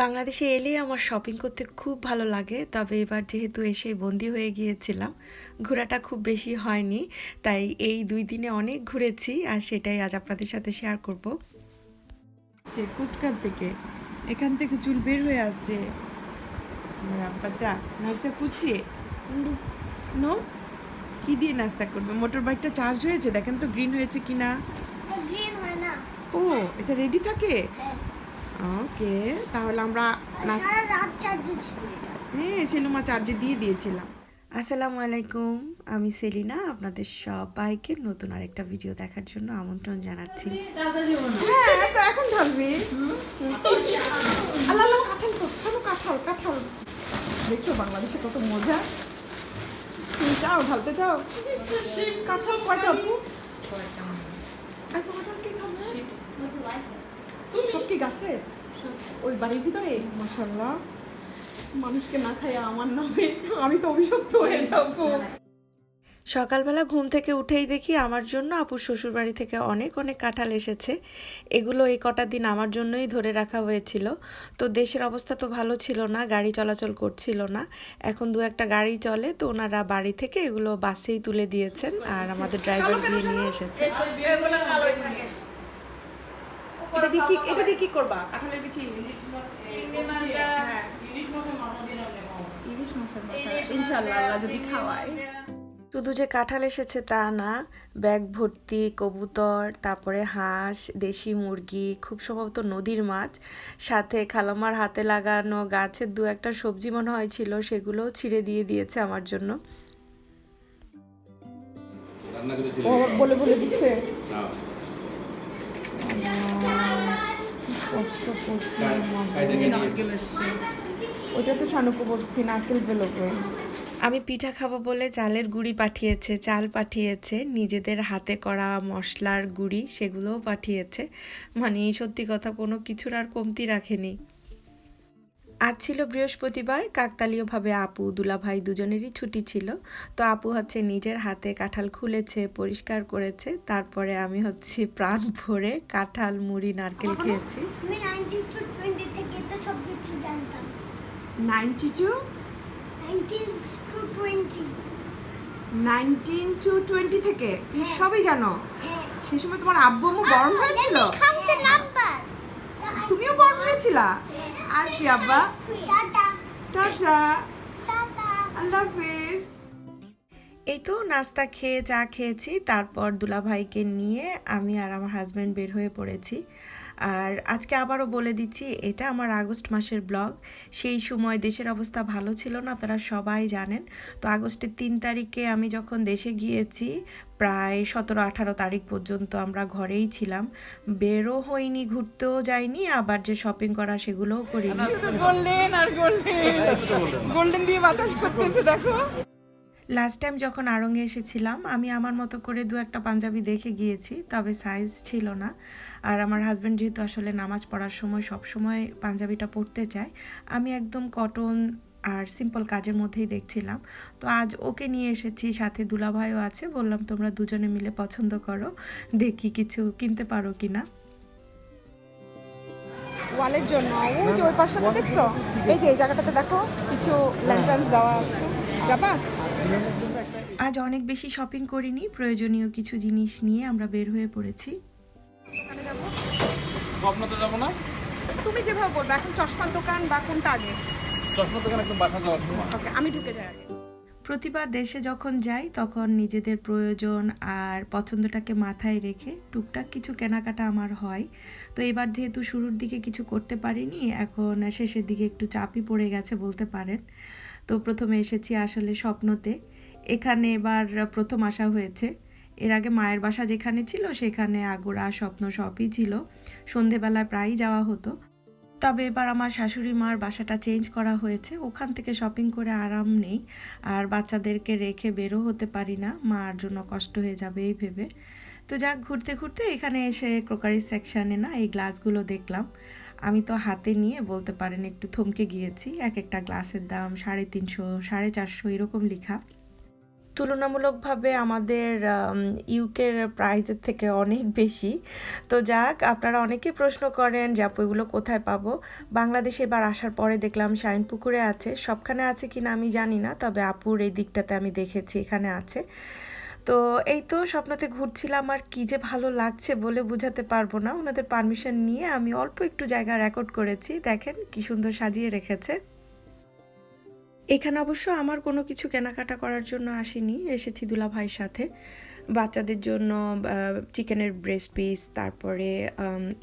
বাংলাদেশে এলে আমার শপিং করতে খুব ভালো লাগে। তবে এবার যেহেতু এসে বন্দি হয়ে গিয়েছিলাম ঘোরাটা খুব বেশি হয়নি। তাই এই দুই দিনে অনেক ঘুরেছি আর সেটাই আজ আপনাদের সাথে শেয়ার করব। সে কুটকার থেকে এখান থেকে চুল বের হয়ে আছে। নাস্তা করছি? নো? কি দিয়ে নাস্তা করবে? মোটর বাইকটা চার্জ হয়েছে? দেখেন তো গ্রিন হয়েছে কিনা। গ্রিন হয় না। ও এটা রেডি থাকে? হ্যাঁ। ওকে তাহলে আমরা হ্যাঁ সেলুমা চার্জে দিয়ে দিয়েছিলাম। আসসালামু আলাইকুম আমি সেলিনা আপনাদের সবাইকে নতুন আরেকটা ভিডিও দেখার জন্য আমন্ত্রণ জানাচ্ছি। হ্যাঁ তো এখন ঢালবি আল্লাহ আল্লাহ কাঁঠাল তো কাঁঠাল কাঁঠাল। দেখছ বাংলাদেশে কত মজা। তুমি চাও ঢালতে চাও কাঁঠাল কয়টা আপু এত কাঁঠাল কে খাবে সব কি গাছে ওই বাড়ির ভিতরে? মাসাল্লাহ মানুষকে না খাইয়া আমার নামে আমি তো অভিশপ্ত হয়ে যাব। সকালবেলা ঘুম থেকে উঠেই দেখি আমার জন্য আপুর শ্বশুরবাড়ি থেকে অনেক অনেক কাঁঠাল এসেছে। এগুলো এই কটা দিন আমার জন্যই ধরে রাখা হয়েছিল। তো দেশের অবস্থা তো ভালো ছিল না গাড়ি চলাচল করছিল না। এখন দু একটা গাড়ি চলে তো ওনারা বাড়ি থেকে এগুলো বাসেই তুলে দিয়েছেন আর আমাদের ড্রাইভার দিয়ে নিয়ে এসেছে। এটা দিয়ে কি এটা দিয়ে কি করবা? কাঁঠালের বিচি। হ্যাঁ ইলিশ মাছের মাথা ইনশাআল্লাহ আল্লাহ যদি খাওয়ায়। শুধু যে কাঁঠাল এসেছে তা না ব্যাগ ভর্তি কবুতর তারপরে হাঁস দেশি মুরগি খুব সম্ভবত নদীর মাছ সাথে খালামার হাতে লাগানো গাছের দু একটা সবজি মনে হয় ছিল সেগুলোও ছিঁড়ে দিয়ে দিয়েছে আমার জন্য। বলে বলে দিছে ওইটা তো শানুকু বলছি নারকেল বেলোকে। আমি পিঠা খাব বলে চালের গুড়ি পাঠিয়েছে চাল পাঠিয়েছে নিজেদের হাতে করা মশলার গুড়ি সেগুলোও পাঠিয়েছে। মানে সত্যি কথা কোনো কিছুর আর কমতি রাখেনি। আজ ছিল বৃহস্পতিবার কাকতালীয়ভাবে আপু দুলাভাই দুজনেরই ছুটি ছিল। তো আপু হচ্ছে নিজের হাতে কাঁঠাল খুলেছে পরিষ্কার করেছে তারপরে আমি হচ্ছে প্রাণ ভরে কাঁঠাল মুড়ি নারকেল খেয়েছি। টু থেকে তো সব কিছু জানতাম ninety to twenty nineteen to twenty থেকে? সবই জানো? হ্যাঁ। সেই সময় তোমার আব্বু গরম হয়েছিল? গরম আর কি আব্বা? টাটা। টাটা। টাটা। আল্লাহ হাফেজ। এই তো নাস্তা খেয়ে চা খেয়েছি তারপর দুলাভাইকে নিয়ে আমি আর আমার হাজব্যান্ড বের হয়ে পড়েছি। আর আজকে আবারও বলে দিচ্ছি এটা আমার আগস্ট মাসের ব্লগ। সেই সময় দেশের অবস্থা ভালো ছিল না আপনারা সবাই জানেন। তো আগস্টের তিন তারিখে আমি যখন দেশে গিয়েছি প্রায় সতেরো আঠারো তারিখ পর্যন্ত আমরা ঘরেই ছিলাম। বেরো হইনি ঘুরতেও যাইনি আবার যে শপিং করা সেগুলোও করিনি। গোল্ডেন আর গোল্ডেন গোল্ডেন দিয়ে বাতাস করতেছে দেখো। লাস্ট টাইম যখন আড়ঙ্গে এসেছিলাম, আমি আমার মতো করে দু একটা পাঞ্জাবি দেখে গিয়েছি, তবে সাইজ ছিল না। আর আমার হাজব্যান্ড যেহেতু আসলে নামাজ পড়ার সময় সব সময় পাঞ্জাবিটা পরতে চায়, আমি একদম কটন আর সিম্পল কাজের মধ্যেই দেখছিলাম। তো আজ ওকে নিয়ে এসেছি, সাথে দুলাভাইও আছে, বললাম তোমরা দুজনে মিলে পছন্দ করো, দেখি কিছু কিনতে পারো কিনা। ওয়ালের জন্য। ওই যে ওই পাশটাতে দেখছ? এই যে, এই জায়গাটাতে দেখো, কিছু দেওয়া আছে। যাবা? আজ অনেক বেশি শপিং করিনি প্রয়োজনীয় কিছু জিনিস নিয়ে আমরা বের হয়ে পড়েছি। স্বপ্নতে যাব না? তুমি যেভাবে বলবে এখন চশমার দোকান বা কোনটা আগে? দোকান একদম বাসা যাওয়ার সময়। ওকে আমি ঢুকে যাই আগে। প্রতিবার দেশে যখন যাই তখন নিজেদের প্রয়োজন আর পছন্দটাকে মাথায় রেখে টুকটাক কিছু কেনাকাটা আমার হয়। তো এবার যেহেতু শুরুর দিকে কিছু করতে পারিনি এখন শেষের দিকে একটু চাপই পড়ে গেছে বলতে পারেন। তো প্রথমে এসেছি আসলে স্বপ্নতে। এখানে এবার প্রথম আসা হয়েছে। এর আগে মায়ের বাসা যেখানে ছিল, সেখানে আগোরা স্বপ্ন সবই ছিল। সন্ধেবেলায় প্রায়ই যাওয়া হতো। তবে এবার আমার শাশুড়ি মার বাসাটা চেঞ্জ করা হয়েছে। ওখান থেকে শপিং করে আরাম নেই। আর বাচ্চাদেরকে রেখে বেরো হতে পারি না। মার জন্য কষ্ট হয়ে যাবে এই ভেবে। তো যাক, ঘুরতে ঘুরতে এখানে এসে ক্রোকারি সেকশানে না এই গ্লাসগুলো দেখলাম। আমি তো হাতে নিয়ে বলতে পারেন একটু থমকে গিয়েছি, এক একটা গ্লাসের দাম সাড়ে তিনশো, সাড়ে চারশো এরকম লেখা। তুলনামূলকভাবে আমাদের ইউকের প্রাইজের থেকে অনেক বেশি। তো যাক, আপনারা অনেকেই প্রশ্ন করেন যে, আপু, এগুলো কোথায় পাবো? বাংলাদেশে এবার আসার পরে দেখলাম শাইন পুকুরে আছে। সবখানে আছে কিনা আমি জানি না, তবে আপুর এই দিকটাতে আমি দেখেছি, এখানে আছে। তো এই তো স্বপ্নতে ঘুরছিলাম আর কি যে ভালো লাগছে বলে বোঝাতে পারব না। ওনাদের পারমিশন নিয়ে আমি অল্প একটু জায়গা রেকর্ড করেছি। দেখেন কি সুন্দর সাজিয়ে রেখেছে। এখানে অবশ্য আমার কোনো কিছু কেনাকাটা করার জন্য আসিনি, এসেছি দুলা ভাইয়ের সাথে। বাচ্চাদের জন্য চিকেনের ব্রেস্ট পিস তারপরে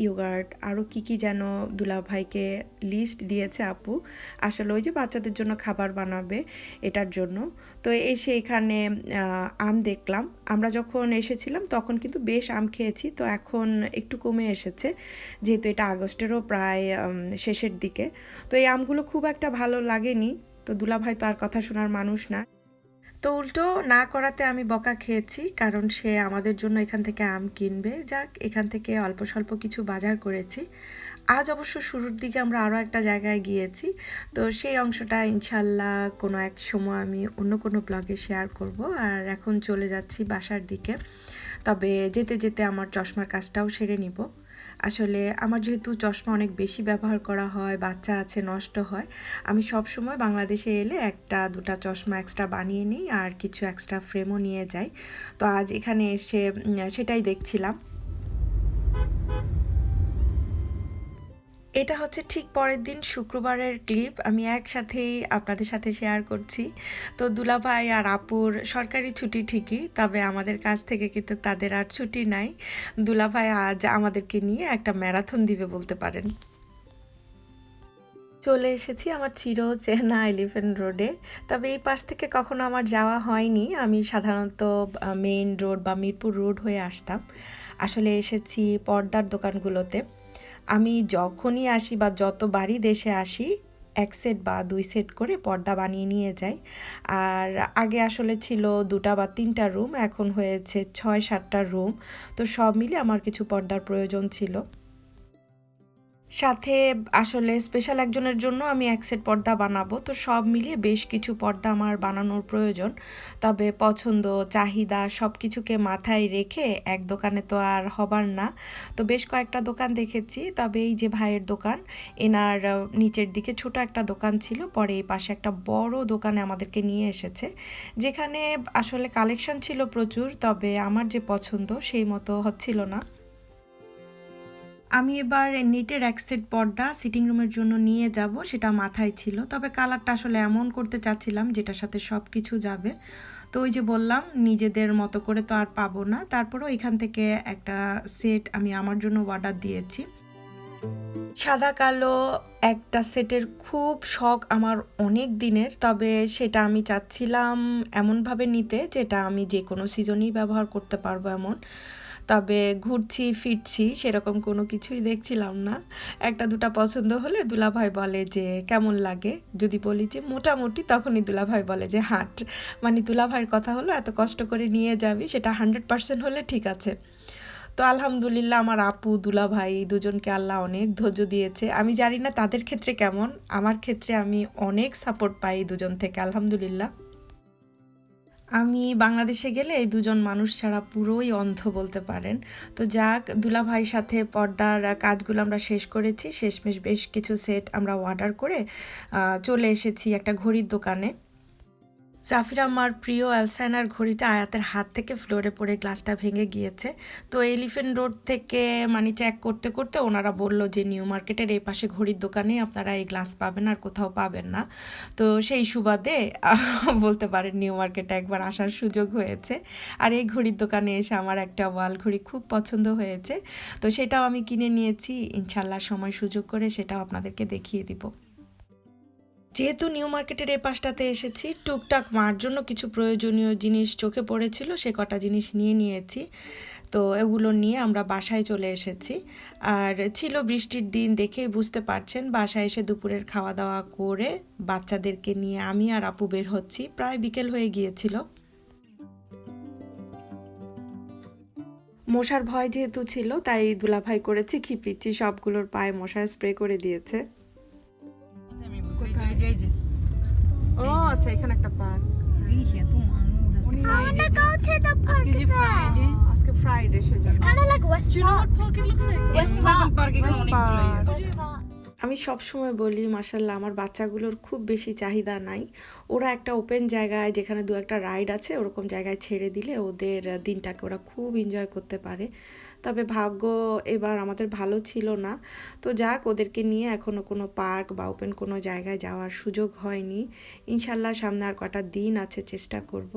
ইয়োগার্ট আরও কি কি যেন দুলা ভাইকে লিস্ট দিয়েছে আপু। আসলে ওই যে বাচ্চাদের জন্য খাবার বানাবে এটার জন্য। তো এসে এখানে আম দেখলাম। আমরা যখন এসেছিলাম তখন কিন্তু বেশ আম খেয়েছি। তো এখন একটু কমে এসেছে। যেহেতু এটা আগস্টেরও প্রায় শেষের দিকে। তো এই আমগুলো খুব একটা ভালো লাগেনি। তো দুলাভাই তো আর কথা শোনার মানুষ না। তো উল্টো না করাতে আমি বকা খেয়েছি, কারণ সে আমাদের জন্য এখান থেকে আম কিনবে। যাক, এখান থেকে অল্প স্বল্প কিছু বাজার করেছি। আজ অবশ্য শুরুর দিকে আমরা আরও একটা জায়গায় গিয়েছি। তো সেই অংশটা ইনশাল্লাহ কোনো এক সময় আমি অন্য কোনো ব্লগে শেয়ার করব। আর এখন চলে যাচ্ছি বাসার দিকে। তবে যেতে যেতে আমার চশমার কাজটাও সেরে নিব। আসলে আমার যেহেতু চশমা অনেক বেশি ব্যবহার করা হয়, বাচ্চা আছে, নষ্ট হয়, আমি সব সময় বাংলাদেশে এলে একটা, দুটা চশমা এক্সট্রা বানিয়ে নিই আর কিছু এক্সট্রা ফ্রেমও নিয়ে যাই। তো আজ এখানে এসে সেটাই দেখছিলাম। এটা হচ্ছে ঠিক পরের দিন শুক্রবারের ক্লিপ আমি একসাথেই আপনাদের সাথে শেয়ার করছি। তো দুলাভাই আর আপুর সরকারি ছুটি ঠিকই, তবে আমাদের কাছ থেকে কিন্তু তাদের আর ছুটি নাই। দুলাভাই আজ আমাদেরকে নিয়ে একটা ম্যারাথন দিবে বলতে পারেন। চলে এসেছি আমার চির চেনা এলিফেন্ট রোডে তবে এই পাশ থেকে কখনো আমার যাওয়া হয়নি। আমি সাধারণত মেইন রোড বা মিরপুর রোড হয়ে আসতাম। আসলে এসেছি পর্দার দোকানগুলোতে। আমি যখনই আসি বা যতবারই দেশে আসি, এক সেট বা দুই সেট করে পর্দা বানিয়ে নিয়ে যাই। আর আগে আসলে ছিল দুটা বা তিনটা রুম, এখন হয়েছে ছয়, সাতটা রুম। তো সব মিলে আমার কিছু পর্দার প্রয়োজন ছিল। সাথে আসলে স্পেশাল একজনের জন্য আমি এক সেট পর্দা বানাবো। তো সব মিলিয়ে বেশ কিছু পর্দা আমার বানানোর প্রয়োজন। তবে পছন্দ, চাহিদা সব কিছুকে মাথায় রেখে এক দোকানে তো আর হবার না। তো বেশ কয়েকটা দোকান দেখেছি। তবে এই যে ভাইয়ের দোকান, এনার নিচের দিকে ছোট একটা দোকান ছিল, পরে এই পাশে একটা বড় দোকানে আমাদেরকে নিয়ে এসেছে। যেখানে আসলে কালেকশন ছিল প্রচুর, তবে আমার যে পছন্দ সেই মতো হচ্ছিল না। আমি এবার নেটের এক সেট পর্দা সিটিং রুমের জন্য নিয়ে যাব, সেটা মাথায় ছিল। তবে কালারটা আসলে এমন করতে চাচ্ছিলাম যেটার সাথে সব কিছু যাবে। তো ওই যে বললাম, নিজেদের মতো করে তো আর পাবো না। তারপরেও এখান থেকে একটা সেট আমি আমার জন্য অর্ডার দিয়েছি। সাদা, কালো একটা সেটের খুব শখ আমার অনেক দিনের, তবে সেটা আমি চাচ্ছিলাম এমনভাবে নিতে যেটা আমি যে কোনো সিজনেই ব্যবহার করতে পারব এমন। তবে ঘুরছি, ফিরছি, সেরকম কোনো কিছুই দেখছিলাম না। একটা দুটা পছন্দ হলে দুলাভাই বলে যে, কেমন লাগে? যদি বলি যে, মোটামুটি তখনই দুলাভাই বলে যে, হাট। মানে দুলাভাইয়ের কথা হলো, এত কষ্ট করে নিয়ে যাবি, সেটা হান্ড্রেড পার্সেন্ট হলে ঠিক আছে। তো আলহামদুলিল্লাহ আমার আপু দুলা ভাই দুজনকে আল্লাহ অনেক ধৈর্য দিয়েছে। আমি জানি না তাদের ক্ষেত্রে কেমন, আমার ক্ষেত্রে আমি অনেক সাপোর্ট পাই দুজন থেকে, আলহামদুলিল্লাহ। আমি বাংলাদেশে গেলে এই দুজন মানুষ ছাড়া পুরোই অন্ধ বলতে পারেন। তো যাক দুলা ভাইয়ের সাথে পর্দার কাজগুলো আমরা শেষ করেছি। শেষমেশ বেশ কিছু সেট আমরা অর্ডার করে চলে এসেছি একটা ঘড়ির দোকানে। জাফির আমার প্রিয় অ্যালসাইনার ঘড়িটা আয়াতের হাত থেকে ফ্লোরে পড়ে গ্লাসটা ভেঙে গিয়েছে। তো এলিফেন্ট রোড থেকে মানে চেক করতে করতে ওনারা বলল যে, নিউ মার্কেটের এই পাশে ঘড়ির দোকানে আপনারা এই গ্লাস পাবেন আর কোথাও পাবেন না। তো সেই সুবাদে বলতে পারেন নিউ মার্কেটে একবার আসার সুযোগ হয়েছে। আর এই ঘড়ির দোকানে এসে আমার একটা ওয়াল ঘড়ি খুব পছন্দ হয়েছে। তো সেটাও আমি কিনে নিয়েছি। ইনশাল্লাহ সময় সুযোগ করে সেটাও আপনাদেরকে দেখিয়ে দিব। যেহেতু নিউ মার্কেটের এই পাশটাতে এসেছি, টুকটাক মার জন্য কিছু প্রয়োজনীয় জিনিস চোখে পড়েছিল, সে কটা জিনিস নিয়ে নিয়েছি। তো এগুলো নিয়ে আমরা বাসায় চলে এসেছি। আর ছিল বৃষ্টির দিন দেখেই বুঝতে পারছেন, বাসায় এসে দুপুরের খাওয়া দাওয়া করে বাচ্চাদেরকে নিয়ে আমি আর আপু বের হচ্ছি, প্রায় বিকেল হয়ে গিয়েছিল। মশার ভয় যেহেতু ছিল, তাই দুলাভাই করেছি খিপিচ্ছি সবগুলোর পায়ে মশার স্প্রে করে দিয়েছে। ও আচ্ছা এখানে একটা পার্ক Vixe, é tomando. উনি I wanna go to the park. আজকে যে ফ্রাইডে আজকে ফ্রাইডে সেজন্য Kind of like West Do you know what park it looks like? West Park. West Park. West Park. আমি সব সময় বলি মার্শাল্লাহ আমার বাচ্চাগুলোর খুব বেশি চাহিদা নাই ওরা একটা ওপেন জায়গায় যেখানে দু একটা রাইড আছে ওরকম জায়গায় ছেড়ে দিলে ওদের দিনটাকে ওরা খুব এনজয় করতে পারে তবে ভাগ্য এবার আমাদের ভালো ছিল না। তো যাক, ওদেরকে নিয়ে এখনও কোনো পার্ক বা ওপেন কোনো জায়গায় যাওয়ার সুযোগ হয়নি। ইনশাল্লাহ সামনে আর কটা দিন আছে, চেষ্টা করব।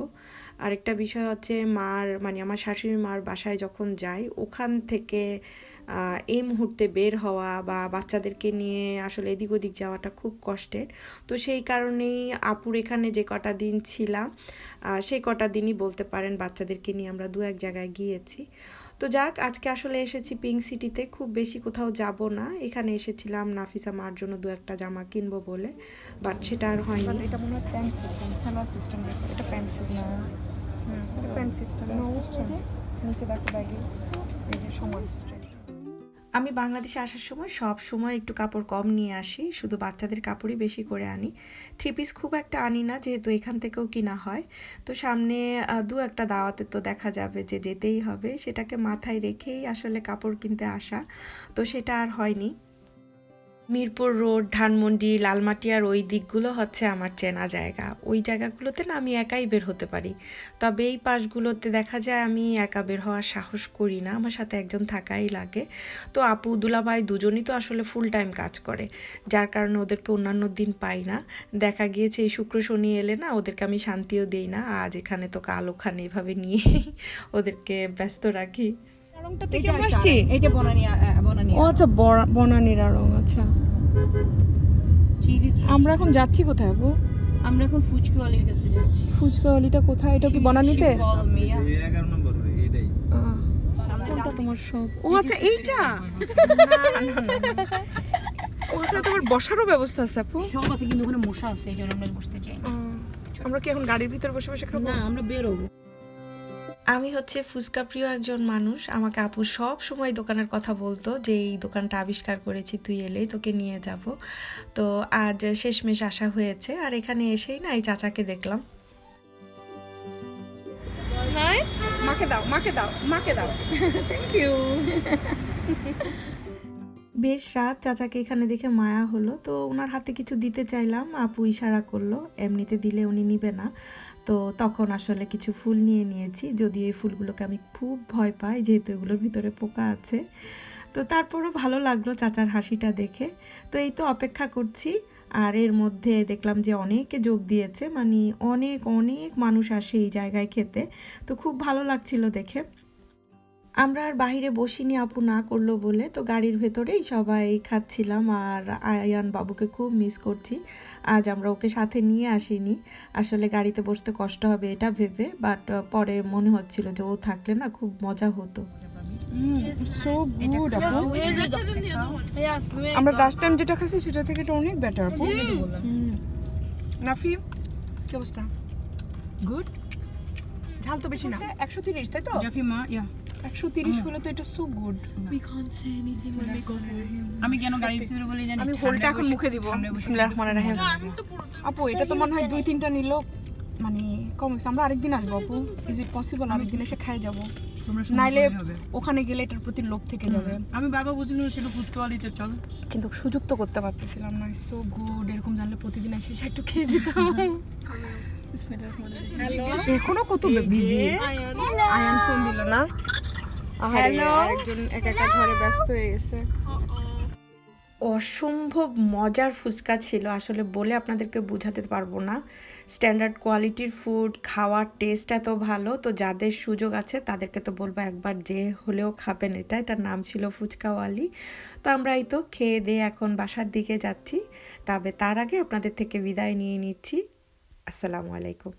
আরেকটা বিষয় হচ্ছে মার মানে আমার শাশুড়ি মার বাসায় যখন যাই, ওখান থেকে এই মুহূর্তে বের হওয়া বা বাচ্চাদেরকে নিয়ে আসলে এদিক ওদিক যাওয়াটা খুব কষ্টের। তো সেই কারণেই আপুর এখানে যে কটা দিন ছিলাম সেই কটা দিনই বলতে পারেন বাচ্চাদেরকে নিয়ে আমরা দু এক জায়গায় গিয়েছি। তো যাক আজকে আসলে এসেছি পিঙ্ক সিটিতে খুব বেশি কোথাও যাব না। এখানে এসেছিলাম নাফিসা মার জন্য দু একটা জামা কিনবো বলে বাট সেটা আর হয়নি। এটা মনে হয় প্যান সিস্টেম সালোয়ার সিস্টেম এটা প্যান সিস্টেম নিচে দেখো ব্যাগে। এই যে সমান। আমি বাংলাদেশে আসার সময় সব সময় একটু কাপড় কম নিয়ে আসি, শুধু বাচ্চাদের কাপড়ই বেশি করে আনি। থ্রি পিস খুব একটা আনি না, যেহেতু এখান থেকেও কিনা হয়। তো সামনে দু একটা দাওয়াতে তো দেখা যাবে যে যেতেই হবে। সেটাকে মাথায় রেখেই আসলে কাপড় কিনতে আসা। তো সেটা আর হয়নি। মিরপুর রোড, ধানমন্ডি লালমাটি আর ওই দিকগুলো হচ্ছে আমার চেনা জায়গা। ওই জায়গাগুলোতে না আমি একাই বের হতে পারি। তবে এই পাশগুলোতে দেখা যায় আমি একা বের হওয়ার সাহস করি না, আমার সাথে একজন থাকাই লাগে। তো আপু, দুলাভাই দুজনই তো আসলে ফুল টাইম কাজ করে। যার কারণে ওদেরকে অন্যান্য দিন পাই না। দেখা গিয়েছে এই শুক্র শনি এলে না ওদেরকে আমি শান্তিও দেই না। আজ এখানে তো কাল ওখানে এভাবে নিয়েই ওদেরকে ব্যস্ত রাখি। রংটা থেকে আমরা আসছি? এটা বনানি বনানি। ও আচ্ছা বনানীরা রং আচ্ছা। আমরা এখন যাচ্ছি কোথায় আপু? আমরা এখন কাছে যাচ্ছি। কোথায়? এটা কি বনানীতে? এগারো নম্বর এটাই কোনটা তোমার সব ও আচ্ছা এইটা? ওখানে তোমার বসারও ব্যবস্থা আছে আপু? সব আছে কিন্তু ওখানে মশা আছে এই জন্য আমরা বসতে চাই আমরা কি এখন গাড়ির ভিতর বসে বসে খাব? না আমরা বেরোবো। আমি হচ্ছে ফুচকা প্রিয় একজন মানুষ। আমাকে আপু সব সময় দোকানের কথা বলতো যে এই দোকানটা আবিষ্কার করেছি তুই এলেই তোকে নিয়ে যাব। তো আজ শেষমেশ আসা হয়েছে। আর এখানে এসেই না এই চাচাকে দেখলাম। মাকে দাও মাকে দাও মাকে দাও। থ্যাংক ইউ বেশ রাত, চাচাকে এখানে দেখে মায়া হলো। তো ওনার হাতে কিছু দিতে চাইলাম, আপু ইশারা করল। এমনিতে দিলে উনি নিবে না। তো তখন আসলে কিছু ফুল নিয়ে নিয়েছি। যদিও এই ফুলগুলোকে আমি খুব ভয় পাই, যেহেতু এগুলোর ভিতরে পোকা আছে। তো তারপরও ভালো লাগল চাচার হাসিটা দেখে। তো এই তো অপেক্ষা করছি। আর এর মধ্যে দেখলাম যে অনেকে যোগ দিয়েছে। মানে অনেক অনেক মানুষ আসে এই জায়গায় খেতে। তো খুব ভালো লাগছিল দেখে। আমরা আর বাইরে বসিনি আপু না করল বলে তো গাড়ির ভেতরেই সবাই খাচ্ছিলাম আর আয়ান বাবুকে খুব মিস করছি। আজ আমরা ওকে সাথে নিয়ে আসিনি। আসলে গাড়িতে বসতে কষ্ট হবে এটা ভেবে বাট পরে মনে হচ্ছিল যে ও থাকলে না খুব মজা হতো। সো গুড আপু। আমরা লাস্ট টাইম যেটা খাচ্ছি সেটা থেকে এটা অনেক বেটার আপু। কি অবস্থা? গুড ঝাল তো বেশি না। একশো তিরিশ তাই তো? মা ইয়া। একশো তিরিশ হলে তো এটা সো গুড আমি কেন গাড়ির ভিতরে বলি জানি আমি হোলটা এখন মুখে দিব। বিসমিল্লাহির রহমানির রহিম। আপু এটা তো মনে হয় দুই তিনটা নিল। মানে কম আমরা আরেকদিন আসব আপু। ইজ ইট পসিবল আরেকদিন এসে খাই যাব। নাইলে ওখানে গেলে এটার প্রতি লোভ থেকে যাবে। আমি বাবা বুঝলি ছিল ফুচকা অলিতে চল। কিন্তু সুযোগ তো করতে পারতেছিলাম না। সো গুড এরকম জানলে প্রতিদিন এসে এসে একটু খেয়ে যেতাম। এখনও কত বিজি আয়ান ফোন দিল না? হ্যালো একজন একা একা ঘরে ব্যস্ত হয়ে গেছে। অসম্ভব মজার ফুচকা ছিল আসলে বলে আপনাদেরকে বোঝাতে পারব না। স্ট্যান্ডার্ড কোয়ালিটির ফুড খাওয়ার টেস্ট এত ভালো তো যাদের সুযোগ আছে তাদেরকে তো বলব একবার যে হলেও খাবেন এটা। এটার নাম ছিল ফুচকাওয়ালি। তো আমরা এই তো খেয়ে দিয়ে এখন বাসার দিকে যাচ্ছি। তবে তার আগে আপনাদের থেকে বিদায় নিয়ে নিচ্ছি। আসসালামু আলাইকুম।